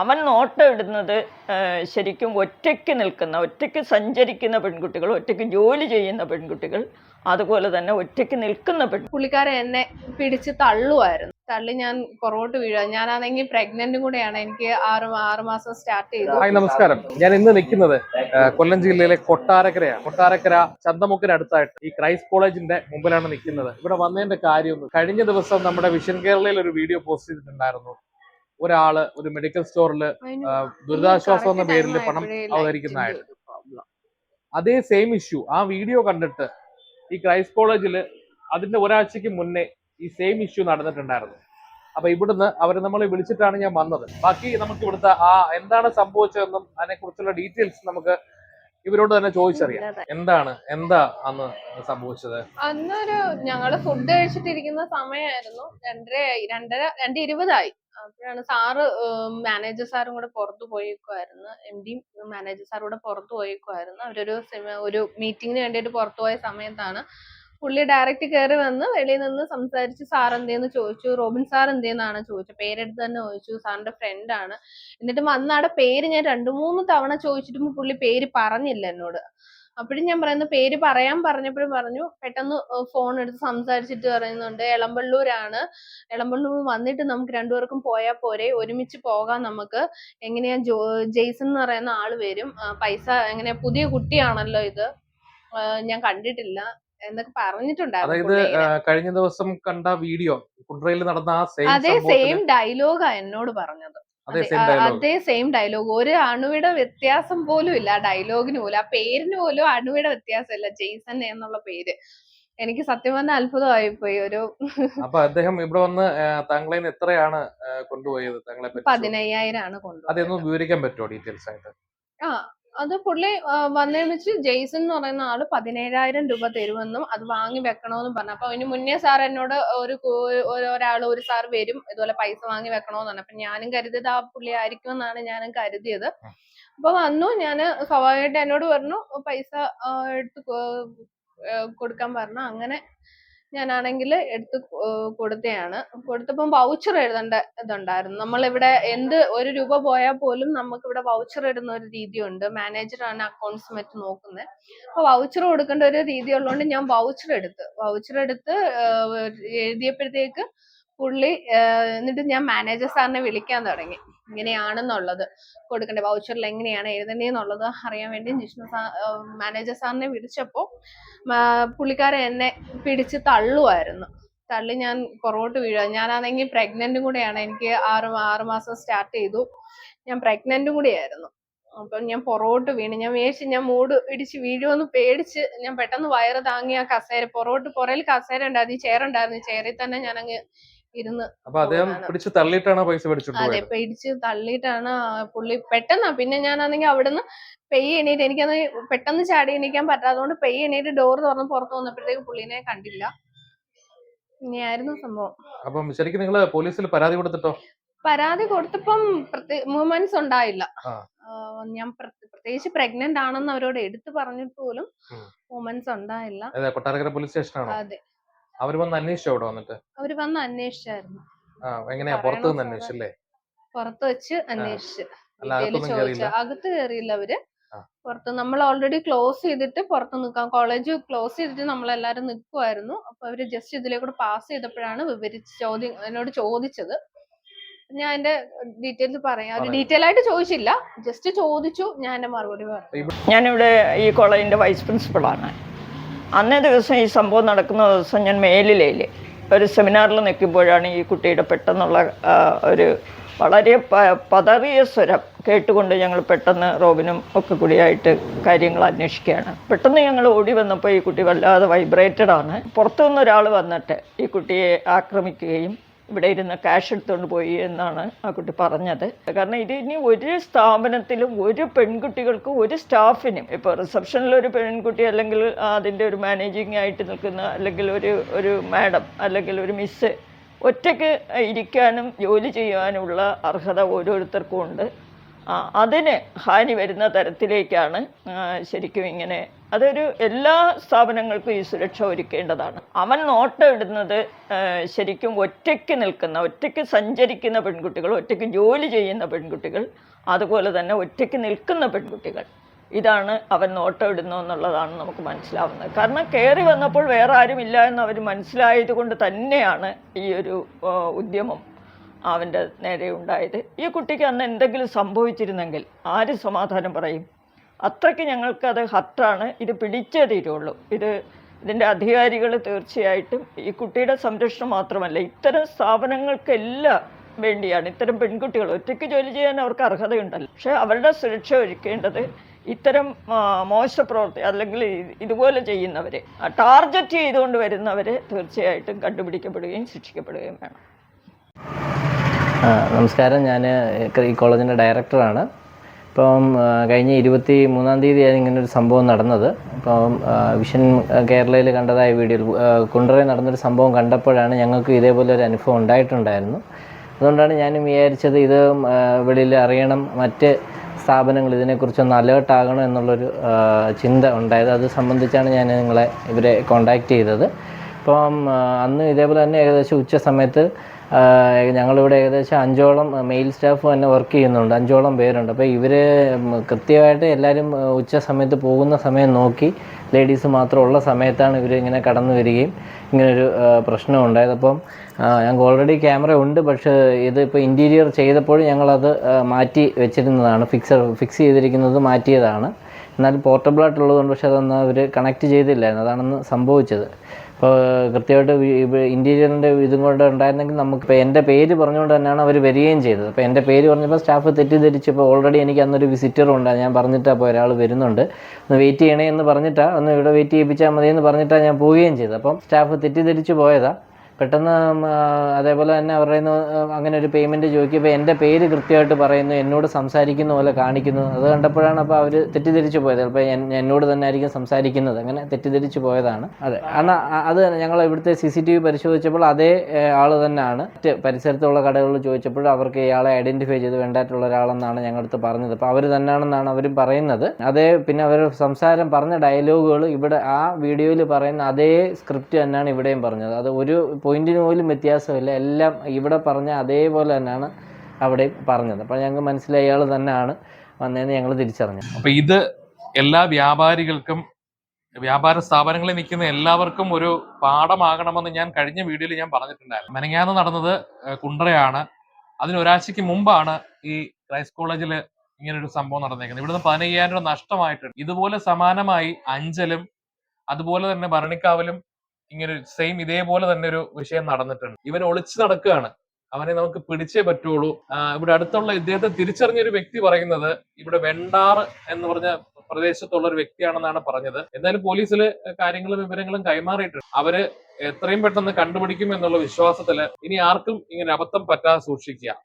അവൻ നോട്ടം ഇടുന്നത് ശരിക്കും ഒറ്റയ്ക്ക് നിൽക്കുന്ന ഒറ്റയ്ക്ക് സഞ്ചരിക്കുന്ന പെൺകുട്ടികൾ ഒറ്റയ്ക്ക് ജോലി ചെയ്യുന്ന പെൺകുട്ടികൾ അതുപോലെ തന്നെ ഒറ്റയ്ക്ക് നിൽക്കുന്ന പെൺ പുള്ളിക്കാരൻ എന്നെ പിടിച്ച് തള്ളുമായിരുന്നു തള്ളി ഞാൻ പുറകോട്ട് വീഴുക ഞാനാണെങ്കിൽ പ്രഗ്നന്റും കൂടെയാണ് എനിക്ക് ആറ് ആറുമാസം ആറ് മാസം സ്റ്റാർട്ട് ചെയ്തു. ഹായ് നമസ്കാരം. ഞാൻ ഇന്ന് നിൽക്കുന്നത് കൊല്ലം ജില്ലയിലെ കൊട്ടാരക്കരയാണ്. കൊട്ടാരക്കര ചന്തമുക്കിനടുത്തായിട്ട് ഈ ക്രൈസ്റ്റ് കോളേജിന്റെ മുമ്പിലാണ് നിൽക്കുന്നത്. ഇവിടെ വന്നതിന്റെ കാര്യം കഴിഞ്ഞ ദിവസം നമ്മുടെ വിഷൻ കേരളയിൽ ഒരു വീഡിയോ പോസ്റ്റ് ചെയ്തിട്ടുണ്ടായിരുന്നു. ഒരാൾ ഒരു മെഡിക്കൽ സ്റ്റോറിൽ ദുരിതാശ്വാസ എന്ന പേരിൽ പണം അവതരിക്കുന്നതായിട്ട്. അതേ സെയിം ഇഷ്യൂ ആ വീഡിയോ കണ്ടിട്ട് ഈ ക്രൈസ്റ്റ് കോളേജിൽ അതിന്റെ ഒരാഴ്ചക്ക് മുന്നേ ഈ സെയിം ഇഷ്യൂ നടന്നിട്ടുണ്ടായിരുന്നു. അപ്പൊ ഇവിടുന്ന് അവർ നമ്മളെ വിളിച്ചിട്ടാണ് ഞാൻ വന്നത്. ബാക്കി നമുക്ക് ഇവിടുത്തെ ആ എന്താണ് സംഭവിച്ചതെന്നും അതിനെ കുറിച്ചുള്ള ഡീറ്റെയിൽസ് നമുക്ക് ഇവരോട് തന്നെ ചോദിച്ചറിയാം. എന്താണ് എന്താ അന്ന് സംഭവിച്ചത്? അന്നൊരു ഞങ്ങൾ ഫുഡ് കഴിച്ചിട്ടിരിക്കുന്ന സമയമായിരുന്നു രണ്ടര രണ്ടര രണ്ട് ഇരുപതായി. അപ്പോഴാണ് സാറ് മാനേജർ സാറും കൂടെ പുറത്തു പോയേക്കുമായിരുന്നു എം ഡി മാനേജർ സാർ കൂടെ പുറത്തു പോയേക്കുമായിരുന്നു അവരൊരു ഒരു മീറ്റിങ്ങിന് വേണ്ടിയിട്ട് പുറത്തു പോയ സമയത്താണ് പുള്ളി ഡയറക്റ്റ് കയറി വന്ന് വെളിയിൽ നിന്ന് സംസാരിച്ച് സാർ എന്തേന്ന് ചോദിച്ചു? റോബിൻ സാർ എന്തേന്നാണ് ചോദിച്ചത്? പേരെടുത്ത് തന്നെ ചോദിച്ചു. സാറിന്റെ ഫ്രണ്ട് ആണ്. എന്നിട്ട് അന്ന് പേര് ഞാൻ രണ്ടു മൂന്ന് തവണ ചോദിച്ചിട്ടും പുള്ളി പേര് പറഞ്ഞില്ല എന്നോട്. അപ്പോഴും ഞാൻ പറയുന്ന പേര് പറയാൻ പറഞ്ഞപ്പോഴും പറഞ്ഞു പെട്ടെന്ന് ഫോൺ എടുത്ത് സംസാരിച്ചിട്ട് പറയുന്നുണ്ട്. എളമ്പള്ളൂരാണ്. എളമ്പള്ളൂർ വന്നിട്ട് നമുക്ക് രണ്ടുപേർക്കും പോയാൽ പോരെ. ഒരുമിച്ച് പോകാം നമുക്ക്. എങ്ങനെയാ ജോ ജെയ്സൺ എന്ന് പറയുന്ന ആൾ വരും. പൈസ എങ്ങനെ പുതിയ കുട്ടിയാണല്ലോ ഇത്. ഞാൻ കണ്ടിട്ടില്ല. എന്നൊക്കെ പറഞ്ഞിട്ടുണ്ടായിരുന്നു അതായത്. കഴിഞ്ഞ ദിവസം കണ്ട വീഡിയോ നടന്ന ആ സെയിം അതേ സെയിം ഡയലോഗാ എന്നോട് പറഞ്ഞത്. അതേ സെയിം ഡയലോഗ് ഒരു അണുവിടെ വ്യത്യാസം പോലും ഇല്ല ആ ഡയലോഗിന് പോലും. ആ പേരിന് പോലും അണുവിടെ വ്യത്യാസമില്ല ജെയ്സൺ എന്നുള്ള പേര്. എനിക്ക് സത്യം പറഞ്ഞ അത്ഭുതമായി പോയി ഒരു അപ്പൊ അദ്ദേഹം ഇവിടെ വന്ന് താങ്കളെ എത്രയാണ് കൊണ്ടുപോയത്? താങ്കളെ പതിനയ്യായിരം ആണ് കൊണ്ടുപോയത്. അതൊന്ന് വിവരിക്കാൻ പറ്റുമോ ഡീറ്റെയിൽസ് ആയിട്ട്? ആ അത് പുള്ളി വന്നതിന് വെച്ച് ജെയ്സൺ എന്ന് പറയുന്ന ആൾ പതിനേഴായിരം രൂപ തരുമെന്നും അത് വാങ്ങി വെക്കണമെന്നും പറഞ്ഞു. അപ്പൊ അതിന് മുന്നേ സാർ എന്നോട് ഒരു ഒരാൾ ഒരു- ഒരാൾ ഒരു സാർ വരും ഇതുപോലെ പൈസ വാങ്ങി വെക്കണമെന്ന് പറഞ്ഞു. അപ്പൊ ഞാനും കരുതിയത് ആ പുള്ളി ആയിരിക്കും എന്നാണ് ഞാനും കരുതിയത്. അപ്പൊ വന്നു ഞാൻ സ്വാഭാവികമായിട്ട് എന്നോട് പറഞ്ഞു പൈസ എടുത്ത് കൊടുക്കാൻ പറഞ്ഞു. അങ്ങനെ ഞാനാണെങ്കിൽ എടുത്ത് കൊടുത്തതാണ് കൊടുത്തപ്പം വൗച്ചർ എഴുതേണ്ട ഇതുണ്ടായിരുന്നു. നമ്മളിവിടെ എന്ത് ഒരു രൂപ പോയാൽ പോലും നമുക്ക് ഇവിടെ വൗച്ചർ ഇടുന്ന ഒരു രീതിയുണ്ട്. മാനേജറാണ് അക്കൗണ്ട്സ് മറ്റും നോക്കുന്നത് അപ്പൊ വൗച്ചർ കൊടുക്കേണ്ട ഒരു രീതി ഉള്ളതുകൊണ്ട് ഞാൻ വൗച്ചർ എടുത്ത്. വൗച്ചർ എടുത്ത് എഴുതിയപ്പോഴത്തേക്ക് പുള്ളി എന്നിട്ട് ഞാൻ മാനേജർ സാറിനെ വിളിക്കാൻ തുടങ്ങി. ഇങ്ങനെയാണെന്നുള്ളത് കൊടുക്കേണ്ട? വൗച്ചറിൽ എങ്ങനെയാണ് എഴുതേണ്ടതെന്നുള്ളത് അറിയാൻ വേണ്ടി ജിഷ്ണു സാർ മാനേജർ സാറിനെ വിളിച്ചപ്പോൾ പുള്ളിക്കാരൻ എന്നെ പിടിച്ച് തള്ളുമായിരുന്നു തള്ളി ഞാൻ പുറകോട്ട് വീഴുക ഞാനാണെങ്കിൽ പ്രഗ്നന്റും കൂടെയാണ്. എനിക്ക് ആറ് ആറുമാസം ആറ് മാസം സ്റ്റാർട്ട് ചെയ്തു. ഞാൻ പ്രഗ്നന്റും കൂടിയായിരുന്നു. അപ്പം ഞാൻ പുറകോട്ട് വീണ്. ഞാൻ വേശി ഞാൻ മൂട് ഇടിച്ച് വീഴുമെന്ന് പേടിച്ച് ഞാൻ പെട്ടെന്ന് വയറ് താങ്ങി ആ കസേര പുറകോട്ട് പുറയിൽ കസേര ഉണ്ടായിരുന്നു. ചെയർ ഉണ്ടായിരുന്നു. ചെയറിൽ തന്നെ ഞാൻ അങ്ങ് ഇരുന്ന് അപ്പൊ അദ്ദേഹം. പിടിച്ച് തള്ളിയിട്ടാണ് പൈസ അതെ പേടിച്ച് തള്ളിയിട്ടാണ് പുള്ളി പെട്ടെന്നാ പിന്നെ ഞാനാണെങ്കിൽ അവിടുന്ന് പെയ്യ് എണീറ്റ് എനിക്കത് പെട്ടെന്ന് ചാടി എണീക്കാൻ പറ്റാത്തതുകൊണ്ട് പെയ്യ് എണീറ്റ് ഡോർ തുറന്ന് പുറത്ത് വന്നപ്പോഴത്തേക്ക് പുള്ളിനെ കണ്ടില്ല. ഇനിയായിരുന്നു സംഭവം. അപ്പം ശരിക്കും നിങ്ങൾ പോലീസിൽ പരാതി കൊടുത്തിട്ടോ? പരാതി കൊടുത്തപ്പം മൂവ്മെന്റ്സ് ഉണ്ടായില്ല. ഞാൻ പ്രത്യേകിച്ച് പ്രഗ്നന്റ് ആണെന്ന് അവരോട് എടുത്തു പറഞ്ഞിട്ട് പോലും. മൂവ്മെന്റ്സ് ഉണ്ടായില്ല. കൊട്ടാരക്കര പോലീസ് സ്റ്റേഷനാണോ? അതെ. അവർ വന്ന് അന്വേഷിച്ചോ അവിടെ വന്നിട്ട്? അവർ വന്ന് അന്വേഷിച്ചായിരുന്നു. ആ എങ്ങനെയാ? പുറത്തു നിന്ന്? അന്വേഷിച്ചല്ലേ? പുറത്ത് വെച്ച് അന്വേഷിച്ച്. ചോദിച്ചു. കേറിയില്ല? അകത്ത് കയറിയില്ല അവർ. പുറത്ത് നമ്മൾ ഓൾറെഡി ക്ലോസ് ചെയ്തിട്ട് പുറത്ത് നിൽക്കാം. കോളേജ് ക്ലോസ് ചെയ്തിട്ട് നമ്മൾ എല്ലാരും നിൽക്കുമായിരുന്നു അപ്പൊ അവർ ജസ്റ്റ് ഇതിലേക്കൂടെ പാസ് ചെയ്തപ്പോഴാണ് വിവരിച്ച് ചോദ്യം എന്നോട് ചോദിച്ചത്. ഞാൻ എന്റെ ഡീറ്റെയിൽസ് പറയാം. അത് ഡീറ്റെയിൽ ആയിട്ട് ചോദിച്ചില്ല. ജസ്റ്റ് ചോദിച്ചു. ഞാൻ എന്റെ മറുപടി പറഞ്ഞു. ഞാനിവിടെ ഈ കോളേജിന്റെ വൈസ് പ്രിൻസിപ്പളാണ് അന്നേ ദിവസം ഈ സംഭവം നടക്കുന്ന ദിവസം ഞാൻ മേലിലയിൽ ഒരു സെമിനാറിൽ നിൽക്കുമ്പോഴാണ് ഈ കുട്ടിയുടെ പെട്ടെന്നുള്ള ഒരു വളരെ പതറിയ സ്വരം കേട്ടുകൊണ്ട് ഞങ്ങൾ പെട്ടെന്ന് റോബിനും ഒക്കെ കൂടിയായിട്ട് കാര്യങ്ങൾ അന്വേഷിക്കുകയാണ്. പെട്ടെന്ന് ഞങ്ങൾ ഓടി വന്നപ്പോൾ ഈ കുട്ടി വല്ലാതെ വൈബ്രേറ്റഡ് ആണ്. പുറത്തുനിന്ന് ഒരാൾ വന്നിട്ട് ഈ കുട്ടിയെ ആക്രമിക്കുകയും ഇവിടെ ഇരുന്ന് ക്യാഷ് എടുത്തുകൊണ്ട് പോയി എന്നാണ് ആ കുട്ടി പറഞ്ഞത്. കാരണം ഇത് ഇനി ഒരു സ്ഥാപനത്തിലും ഒരു പെൺകുട്ടികൾക്കും ഒരു സ്റ്റാഫിനും ഇപ്പോൾ റിസപ്ഷനിൽ ഒരു പെൺകുട്ടി അല്ലെങ്കിൽ അതിന്റെ ഒരു മാനേജിങ് ആയിട്ട് നിൽക്കുന്ന അല്ലെങ്കിൽ ഒരു ഒരു മാഡം അല്ലെങ്കിൽ ഒരു മിസ്സ് ഒറ്റയ്ക്ക് ഇരിക്കാനും ജോലി ചെയ്യാനുമുള്ള അർഹത ഓരോരുത്തർക്കും ഉണ്ട്. അതിന് ഹാനി വരുന്ന തരത്തിലേക്കാണ് ശരിക്കും ഇങ്ങനെ അതൊരു എല്ലാ സ്ഥാപനങ്ങൾക്കും ഈ സുരക്ഷ ഒരുക്കേണ്ടതാണ്. അവൻ നോട്ടം ഇടുന്നത് ശരിക്കും ഒറ്റയ്ക്ക് നിൽക്കുന്ന ഒറ്റയ്ക്ക് സഞ്ചരിക്കുന്ന പെൺകുട്ടികൾ ഒറ്റയ്ക്ക് ജോലി ചെയ്യുന്ന പെൺകുട്ടികൾ അതുപോലെ തന്നെ ഒറ്റയ്ക്ക് നിൽക്കുന്ന പെൺകുട്ടികൾ. ഇതാണ് അവൻ നോട്ടം ഇടുന്നു എന്നുള്ളതാണ് നമുക്ക് മനസ്സിലാവുന്നത്. കാരണം കയറി വന്നപ്പോൾ വേറെ ഇല്ല എന്ന് അവർ മനസ്സിലായത് കൊണ്ട് തന്നെയാണ് ഈ ഒരു ഉദ്യമം അവന്റെ നേരെ ഉണ്ടായത്. ഈ കുട്ടിക്ക് അന്ന് എന്തെങ്കിലും സംഭവിച്ചിരുന്നെങ്കിൽ ആര് സമാധാനം പറയും? അത്രയ്ക്ക് ഞങ്ങൾക്കത് ഹർട്ടാണ് ഇത് പിടിച്ചേ തീരുള്ളൂ. ഇത് ഇതിന്റെ അധികാരികൾ തീർച്ചയായിട്ടും ഈ കുട്ടിയുടെ സംരക്ഷണം മാത്രമല്ല ഇത്തരം സ്ഥാപനങ്ങൾക്കെല്ലാം വേണ്ടിയാണ്. ഇത്തരം പെൺകുട്ടികൾ ഒറ്റയ്ക്ക് ജോലി ചെയ്യാൻ അവർക്ക് അർഹതയുണ്ടല്ലോ. പക്ഷേ അവരുടെ സുരക്ഷ ഒരുക്കേണ്ടത് ഇത്തരം മോശ പ്രവർത്തി അല്ലെങ്കിൽ ഇതുപോലെ ചെയ്യുന്നവരെ ടാർഗറ്റ് ചെയ്തുകൊണ്ട് വരുന്നവരെ തീർച്ചയായിട്ടും കണ്ടുപിടിക്കപ്പെടുകയും ശിക്ഷിക്കപ്പെടുകയും വേണം. നമസ്കാരം. ഞാൻ ഈ കോളേജിന്റെ ഡയറക്ടറാണ്. ഇപ്പം കഴിഞ്ഞ ഇരുപത്തി മൂന്നാം തീയതിയാണ് ഇങ്ങനെ ഒരു സംഭവം നടന്നത്. ഇപ്പം വിഷൻ കേരളയിൽ കണ്ടതായ വീഡിയോയിൽ കുണ്ടറയിൽ നടന്നൊരു സംഭവം കണ്ടപ്പോഴാണ് ഞങ്ങൾക്ക് ഇതേപോലെ ഒരു അനുഭവം ഉണ്ടായിട്ടുണ്ടായിരുന്നു. അതുകൊണ്ടാണ് ഞാനും വിചാരിച്ചത് ഇത് വെളിയിൽ അറിയണം മറ്റ് സ്ഥാപനങ്ങൾ ഇതിനെക്കുറിച്ചൊന്ന് അലേർട്ട് ആകണം എന്നുള്ളൊരു ചിന്ത ഉണ്ടായത്. അത് സംബന്ധിച്ചാണ് ഞാൻ നിങ്ങളെ ഇവരെ കോൺടാക്റ്റ് ചെയ്തത്. അപ്പം അന്ന് ഇതേപോലെ തന്നെ ഏകദേശം ഉച്ച സമയത്ത് ഞങ്ങളിവിടെ ഏകദേശം അഞ്ചോളം മെയിൽ സ്റ്റാഫ് തന്നെ വർക്ക് ചെയ്യുന്നുണ്ട്. അഞ്ചോളം പേരുണ്ട്. അപ്പോൾ ഇവർ കൃത്യമായിട്ട് എല്ലാവരും ഉച്ച സമയത്ത് പോകുന്ന സമയം നോക്കി ലേഡീസ് മാത്രമുള്ള സമയത്താണ് ഇവർ ഇങ്ങനെ കടന്നു വരികയും ഇങ്ങനൊരു പ്രശ്നം ഉണ്ടായത്. അപ്പം ഞങ്ങൾക്ക് ഓൾറെഡി ക്യാമറ ഉണ്ട്. പക്ഷേ ഇത് ഇപ്പോൾ ഇന്റീരിയർ ചെയ്തപ്പോൾ ഞങ്ങളത് മാറ്റി വെച്ചിരുന്നതാണ്. ഫിക്സ് ഫിക്സ് ചെയ്തിരിക്കുന്നത് മാറ്റിയതാണ്. എന്നാൽ പോർട്ടബിൾ ആയിട്ടുള്ളതുകൊണ്ട് പക്ഷേ അതൊന്നും അവർ കണക്ട് ചെയ്തില്ലായിരുന്നു. അതാണെന്ന് സംഭവിച്ചത്. അപ്പോൾ കൃത്യമായിട്ട് ഇന്റീരിയറിന്റെ ഇതും കൊണ്ട് ഉണ്ടായിരുന്നെങ്കിൽ നമുക്ക് ഇപ്പോൾ എന്റെ പേര് പറഞ്ഞുകൊണ്ട് തന്നെയാണ് അവർ വരികയും ചെയ്തത്. അപ്പോൾ എന്റെ പേര് പറഞ്ഞപ്പോൾ സ്റ്റാഫ് തെറ്റിദ്ധരിച്ചപ്പോൾ ഓൾറെഡി എനിക്ക് അന്നൊരു വിസിറ്റർ ഉണ്ട്. ഞാൻ പറഞ്ഞിട്ടാണ് അപ്പോൾ ഒരാൾ വരുന്നുണ്ട്. ഒന്ന് വെയിറ്റ് ചെയ്യണേ എന്ന് പറഞ്ഞിട്ടാണ് ഒന്ന് ഇവിടെ വെയിറ്റ് ചെയ്യിപ്പിച്ചാൽ മതി എന്ന് പറഞ്ഞിട്ടാണ് ഞാൻ പോവുകയും ചെയ്തത്. അപ്പം സ്റ്റാഫ് തെറ്റിദ്ധരിച്ച് പോയതാണ് പെട്ടെന്ന് അതേപോലെ തന്നെ അവരുടെ അങ്ങനെ ഒരു പേയ്മെന്റ് ചോദിക്കുമ്പോൾ എന്റെ പേര് കൃത്യമായിട്ട് പറയുന്നു എന്നോട് സംസാരിക്കുന്ന പോലെ കാണിക്കുന്നു. അത് കണ്ടപ്പോഴാണ് അപ്പോൾ അവർ തെറ്റിദ്ധരിച്ചു പോയത്. ചിലപ്പോൾ എന്നോട് തന്നെ ആയിരിക്കും സംസാരിക്കുന്നത്. അങ്ങനെ തെറ്റിദ്ധരിച്ചു പോയതാണ്. അതെ. എന്നാൽ അത് ഞങ്ങൾ ഇവിടുത്തെ സി സി ടി വി പരിശോധിച്ചപ്പോൾ അതേ ആൾ തന്നെയാണ്. മറ്റ് പരിസരത്തുള്ള കടകളിൽ ചോദിച്ചപ്പോൾ അവർക്ക് ഇയാളെ ഐഡന്റിഫൈ ചെയ്ത് വേണ്ടായിട്ടുള്ള ഒരാളെന്നാണ് ഞങ്ങളടുത്ത് പറഞ്ഞത്. അപ്പോൾ അവർ തന്നെയാണെന്നാണ് അവരും പറയുന്നത്. അതേ പിന്നെ അവർ സംസാരം പറഞ്ഞ ഡയലോഗുകൾ ഇവിടെ ആ വീഡിയോയിൽ പറയുന്ന അതേ സ്ക്രിപ്റ്റ് തന്നെയാണ് ഇവിടെയും പറഞ്ഞത്. അത് ഒരു പോയിന്റിന് പോലും വ്യത്യാസമില്ല. എല്ലാം ഇവിടെ പറഞ്ഞ അതേപോലെ തന്നെയാണ് അവിടെ പറഞ്ഞത്. അപ്പോൾ ഞങ്ങൾക്ക് മനസ്സിലായി അയാൾ തന്നെയാണ് വന്നതെന്ന് ഞങ്ങൾ തിരിച്ചറിഞ്ഞു. അപ്പൊ ഇത് എല്ലാ വ്യാപാരികൾക്കും വ്യാപാര സ്ഥാപനങ്ങളിൽ നിൽക്കുന്ന എല്ലാവർക്കും ഒരു പാഠമാകണമെന്ന് ഞാൻ കഴിഞ്ഞ വീഡിയോയിൽ ഞാൻ പറഞ്ഞിട്ടുണ്ടായിരുന്നു. മെനങ്ങാന്ന് നടന്നത് കുണ്ടറയാണ്. അതിന് ഒരാഴ്ചക്ക് മുമ്പാണ് ഈ ക്രൈസ് കോളേജിൽ ഇങ്ങനെ ഒരു സംഭവം നടന്നേക്കുന്നത്. ഇവിടുന്ന് പതിനയ്യായിരം രൂപ നഷ്ടമായിട്ടുണ്ട്. ഇതുപോലെ സമാനമായി അഞ്ചലും അതുപോലെ തന്നെ ഭരണിക്കാവിലും ഇങ്ങനെ സെയിം ഇതേപോലെ തന്നെ ഒരു വിഷയം നടന്നിട്ടുണ്ട്. ഇവൻ ഒളിച്ചു നടക്കുകയാണ്. അവനെ നമുക്ക് പിടിച്ചേ പറ്റുള്ളൂ. ഇവിടെ അടുത്തുള്ള ഇദ്ദേഹത്തെ തിരിച്ചറിഞ്ഞൊരു വ്യക്തി പറയുന്നത് ഇവിടെ വെണ്ടാർ എന്ന് പറഞ്ഞ പ്രദേശത്തുള്ള ഒരു വ്യക്തിയാണെന്നാണ് പറഞ്ഞത്. എന്തായാലും പോലീസിൽ കാര്യങ്ങളും വിവരങ്ങളും കൈമാറിയിട്ടുണ്ട്. അവർ എത്രയും പെട്ടെന്ന് കണ്ടുപിടിക്കും എന്നുള്ള വിശ്വാസത്തിൽ ഇനി ആർക്കും ഇങ്ങനെ അബദ്ധം പറ്റാതെ സൂക്ഷിക്കുക.